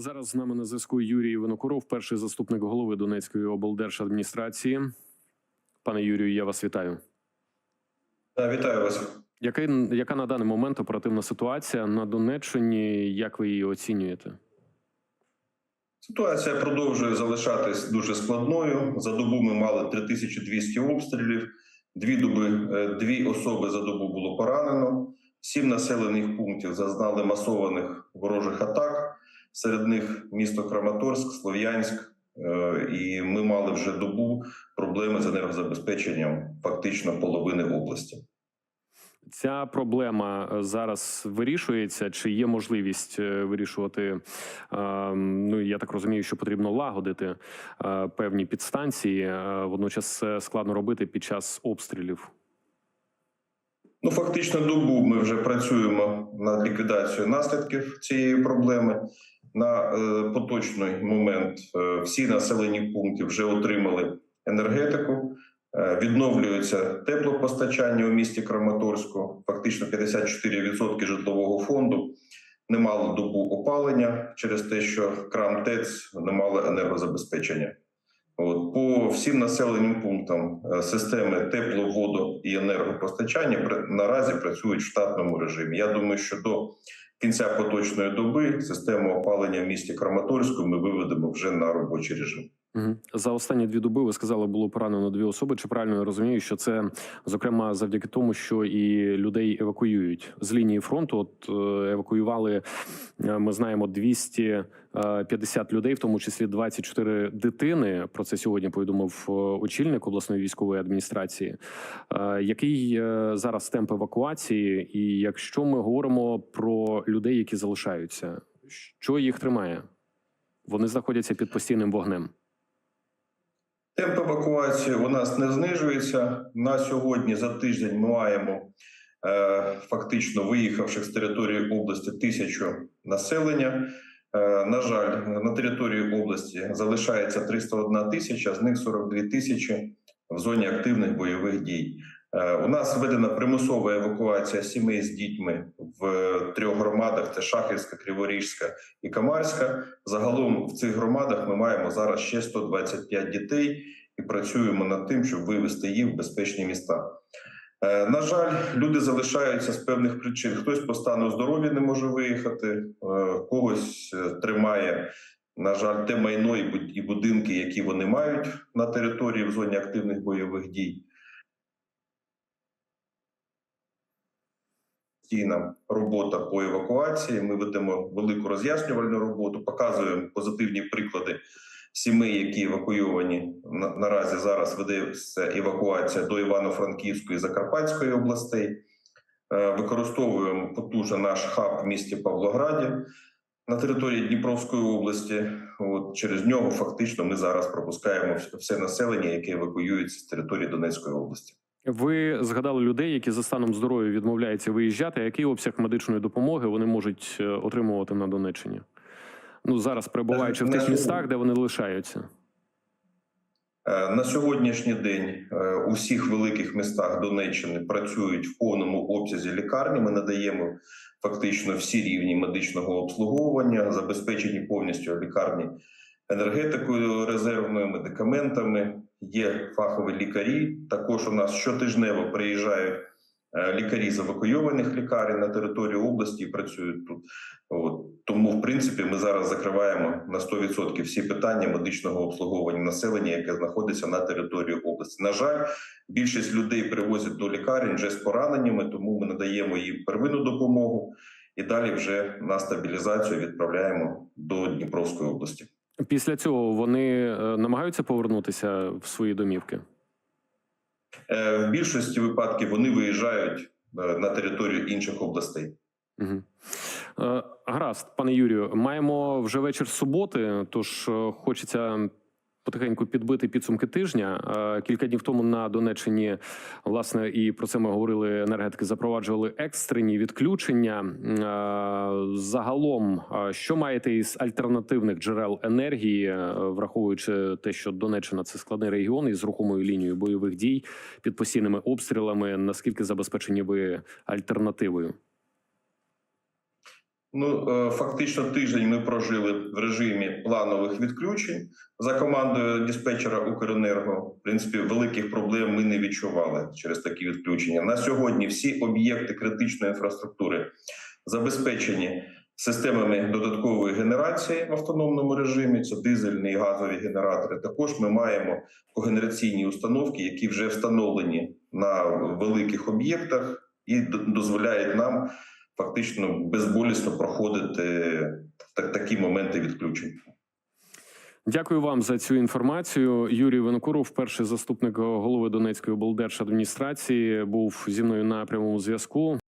Зараз з нами на зв'язку Юрій Винокуров, перший заступник голови Донецької облдержадміністрації. Пане Юрію, я вас вітаю. Та, Вітаю вас. Яка, яка на даний момент оперативна ситуація на Донеччині? Як ви її оцінюєте? Ситуація продовжує залишатись дуже складною. За добу ми мали 3200 обстрілів. Дві доби е, дві особи за добу було поранено. Сім населених пунктів зазнали масованих ворожих атак. Серед них місто Краматорськ, Слов'янськ. Е, І ми мали вже добу проблеми з енергозабезпеченням фактично половини області. Ця проблема е, зараз вирішується, чи є можливість е, вирішувати? Ну я так розумію, що потрібно лагодити певні підстанції. Водночас складно робити під час обстрілів. Ну, фактично, добу ми вже працюємо над ліквідацією наслідків цієї проблеми. На е, поточний момент е, всі населені пункти вже отримали енергетику. Е, відновлюється теплопостачання у місті Краматорську. Фактично 54% житлового фонду не мало добу опалення через те, що крам ТЕЦ не мали енергозабезпечення. От по всім населеним пунктам системи тепло, воду і енергопостачання наразі працюють в штатному режимі. Я думаю, що до кінця поточної доби систему опалення в місті Краматорську ми виведемо вже на робочий режим. За останні дві доби ви сказали, було поранено дві особи. Чи правильно я розумію, що це зокрема завдяки тому, що і людей евакуюють з лінії фронту? От е, евакуювали, е, ми знаємо, 250 людей, в тому числі 24 дитини. Про це сьогодні повідомив е, очільник обласної військової адміністрації. Е, Який е, зараз темп евакуації? І якщо ми говоримо про людей, які залишаються, що їх тримає? Вони знаходяться під постійним вогнем. Темп евакуації у нас не знижується. На сьогодні за тиждень ми маємо е, фактично виїхавших з території області тисячу населення. Е, на жаль, на території області залишається 301 тисяча, з них 42 тисячі в зоні активних бойових дій. Е, у нас введена примусова евакуація сімей з дітьми в трьох громадах: це Шахівська, Криворіжська і Камарська. Загалом в цих громадах ми маємо зараз ще 125 дітей і працюємо над тим, щоб вивести їх в безпечні міста. Е, На жаль, люди залишаються з певних причин. Хтось по стану здоров'я не може виїхати, е, когось е, тримає. На жаль, те майно і будинки, які вони мають на території в зоні активних бойових дій. Постійна робота по евакуації. Ми ведемо велику роз'яснювальну роботу, показуємо позитивні приклади сімей, які евакуйовані. На- Наразі зараз ведеться евакуація до Івано-Франківської Закарпатської областей. Е, Використовуємо потужно наш хаб в місті Павлограді на території Дніпровської області. От через нього фактично ми зараз пропускаємо все населення, яке евакуюється з території Донецької області. Ви згадали людей, які за станом здоров'я відмовляються виїжджати. Який обсяг медичної допомоги вони можуть е, отримувати на Донеччині? Ну зараз перебуваючи в тих містах, де вони лишаються. Е, На сьогоднішній день е, у всіх великих містах Донеччини працюють в повному обсязі лікарні. Ми надаємо фактично всі рівні медичного обслуговування, забезпечені повністю лікарні енергетикою резервною, медикаментами. Є фахові лікарі. Також у нас щотижнево приїжджають е, лікарі з евакуйованих лікарень на територію області працюють тут. От тому, в принципі, ми зараз закриваємо на 100% всі питання медичного обслуговування населення, яке знаходиться на території області. На жаль, більшість людей привозять до лікарень вже з пораненнями, тому ми надаємо їм первинну допомогу і далі вже на стабілізацію відправляємо до Дніпровської області. Після цього вони е, намагаються повернутися в свої домівки. Е, В більшості випадків вони виїжджають е, на територію інших областей. Угу. Гаразд, пане Юрію, маємо вже вечір суботи, тож хочеться потихеньку підбити підсумки тижня. Кілька днів тому на Донеччині, власне, і про це ми говорили. Енергетики запроваджували екстрені відключення. Загалом, що маєте із альтернативних джерел енергії, е, враховуючи те, що Донеччина це складний регіон із рухомою лінією бойових дій під постійними обстрілами. Наскільки забезпечені ви альтернативою? Ну, е, фактично тиждень ми прожили в режимі планових відключень за командою диспетчера Укренерго. В принципі, великих проблем ми не відчували через такі відключення. На сьогодні всі об'єкти критичної інфраструктури забезпечені системами додаткової генерації в автономному режимі. Це дизельні і газові генератори. Також ми маємо когенераційні установки, які вже встановлені на великих об'єктах і дозволяють нам фактично безболісно проходити так, такі моменти відключень. Дякую вам за цю інформацію. Юрій Винокуров, перший заступник голови Донецької облдержадміністрації, був зі мною на прямому зв'язку.